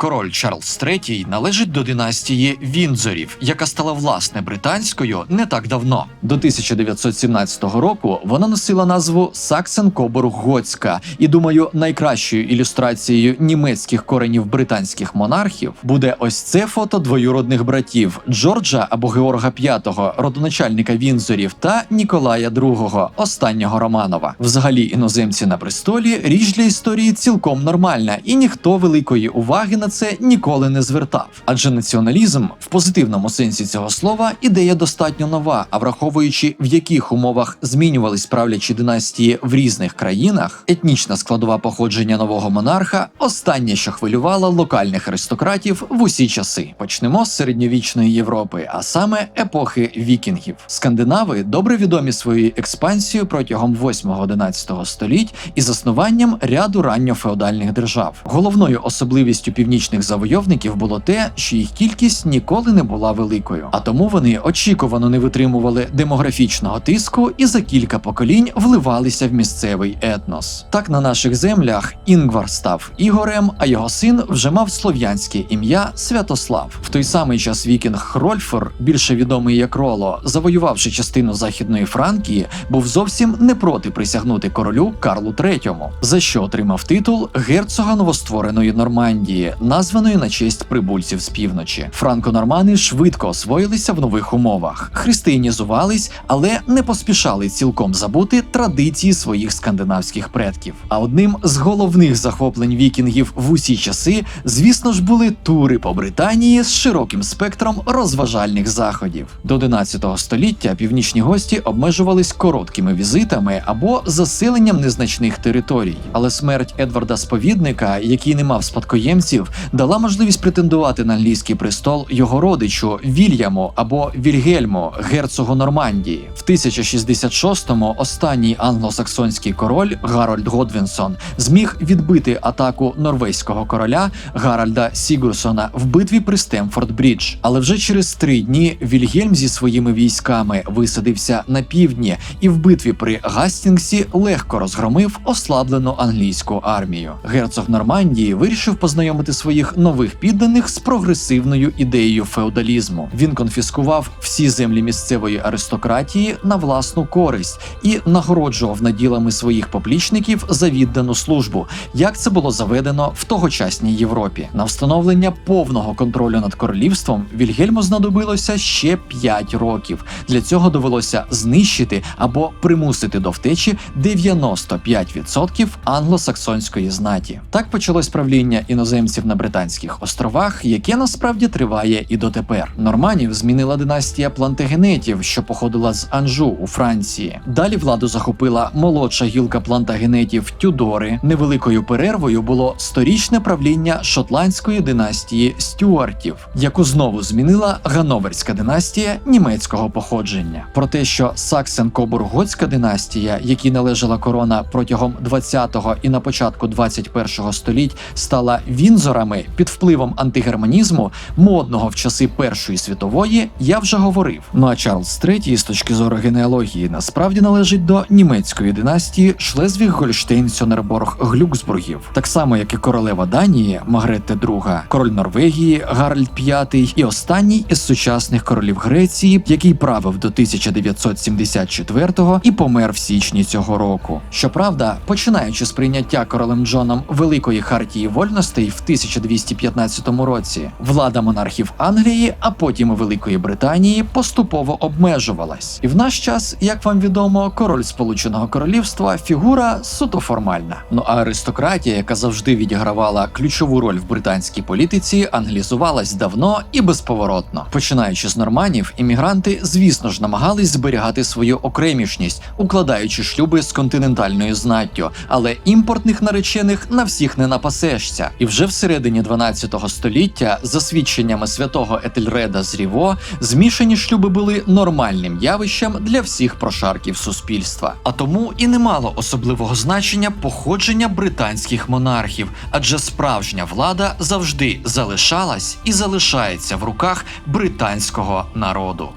Король Чарльз III належить до династії Віндзорів, яка стала власне британською не так давно. До 1917 року вона носила назву Саксен Кобург Готська, і думаю, найкращою ілюстрацією німецьких коренів британських монархів буде ось це фото двоюродних братів Джорджа або Георга V, родоначальника Віндзорів, та Ніколая II, останнього Романова. Взагалі, іноземці на престолі річ для історії цілком нормальна, і ніхто великої уваги на це ніколи не звертав. Адже націоналізм в позитивному сенсі цього слова ідея достатньо нова. А враховуючи в яких умовах змінювались правлячі династії в різних країнах, етнічна складова походження нового монарха останнє, що хвилювало локальних аристократів в усі часи. Почнемо з середньовічної Європи, а саме епохи вікінгів. Скандинави добре відомі своєю експансією протягом 8-11 століть і заснуванням ряду ранньофеодальних держав. Головною особливістю північних завойовників було те, що їх кількість ніколи не була великою, а тому вони очікувано не витримували демографічного тиску і за кілька поколінь вливалися в місцевий етнос. Так на наших землях Інгвар став Ігорем, а його син вже мав слов'янське ім'я Святослав. В той самий час вікінг Хрольфер, більше відомий як Роло, завоювавши частину західної Франкії, був зовсім не проти присягнути королю Карлу III, за що отримав титул герцога новоствореної Нормандії, названої на честь прибульців з півночі. Франко-нормани швидко освоїлися в нових умовах, християнізувались, але не поспішали цілком забути традиції своїх скандинавських предків. А одним з головних захоплень вікінгів в усі часи, звісно ж, були тури по Британії з широким спектром розважальних заходів. До 11 століття північні гості обмежувались короткими візитами або заселенням незначних територій. Але смерть Едварда Сповідника, який не мав спадкоємців, дала можливість претендувати на англійський престол його родичу Вільяму або Вільгельму, герцогу Нормандії. В 1066-му останній англосаксонський король Гарольд Годвінсон зміг відбити атаку норвезького короля Гаральда Сігурсона в битві при Стемфорд Брідж. Але вже через три дні Вільгельм зі своїми військами висадився на півдні і в битві при Гастінгсі легко розгромив ослаблену англійську армію. Герцог Нормандії вирішив познайомити своїх нових підданих з прогресивною ідеєю феодалізму. Він конфіскував всі землі місцевої аристократії на власну користь і нагороджував наділами своїх поплічників за віддану службу, як це було заведено в тогочасній Європі. На встановлення повного контролю над королівством Вільгельму знадобилося ще 5 років. Для цього довелося знищити або примусити до втечі 95% англосаксонської знаті. Так почалось правління іноземців на британських островах, яке насправді триває і дотепер. Норманів змінила династія плантагенетів, що походила з Анжу у Франції. Далі владу захопила молодша гілка плантагенетів Тюдори. Невеликою перервою було сторічне правління шотландської династії Стюартів, яку знову змінила Гановерська династія німецького походження. Про те, що саксен кобурготська династія, якій належала корона протягом 20-го і на початку 21-го століть, стала вінзорами під впливом антигерманізму, модного в часи Першої світової, я вже говорив. Ну а Чарльз III, з точки зору генеалогії, насправді належить до німецької династії шлезвіг гольштейн сьонерборг глюксбургів так само як і королева Данії Магретте II, король Норвегії Гаральд V і останній із сучасних королів Греції, який правив до 1974-го і помер в січні цього року. Щоправда, починаючи з прийняття королем Джоном Великої хартії вольностей в 1215 році, влада монархів Англії, а потім і Великої Британії поступово обмежувалась. І в наш час, як вам відомо, король Сполученого Королівства фігура суто формальна. Ну а аристократія, яка завжди відігравала ключову роль в британській політиці, англізувалась давно і безповоротно. Починаючи з норманів, іммігранти, звісно ж, намагались зберігати свою окремішність, укладаючи шлюби з континентальною знаттю, але імпортних наречених на всіх не напасешся. І вже всередині 12 століття, за свідченнями святого Етельреда з Ріво, змішані шлюби були нормальним явищем для всіх прошарків суспільства. А тому і не мало особливого значення походження британських монархів, адже справжня влада завжди залишалась і залишається в руках британського народу.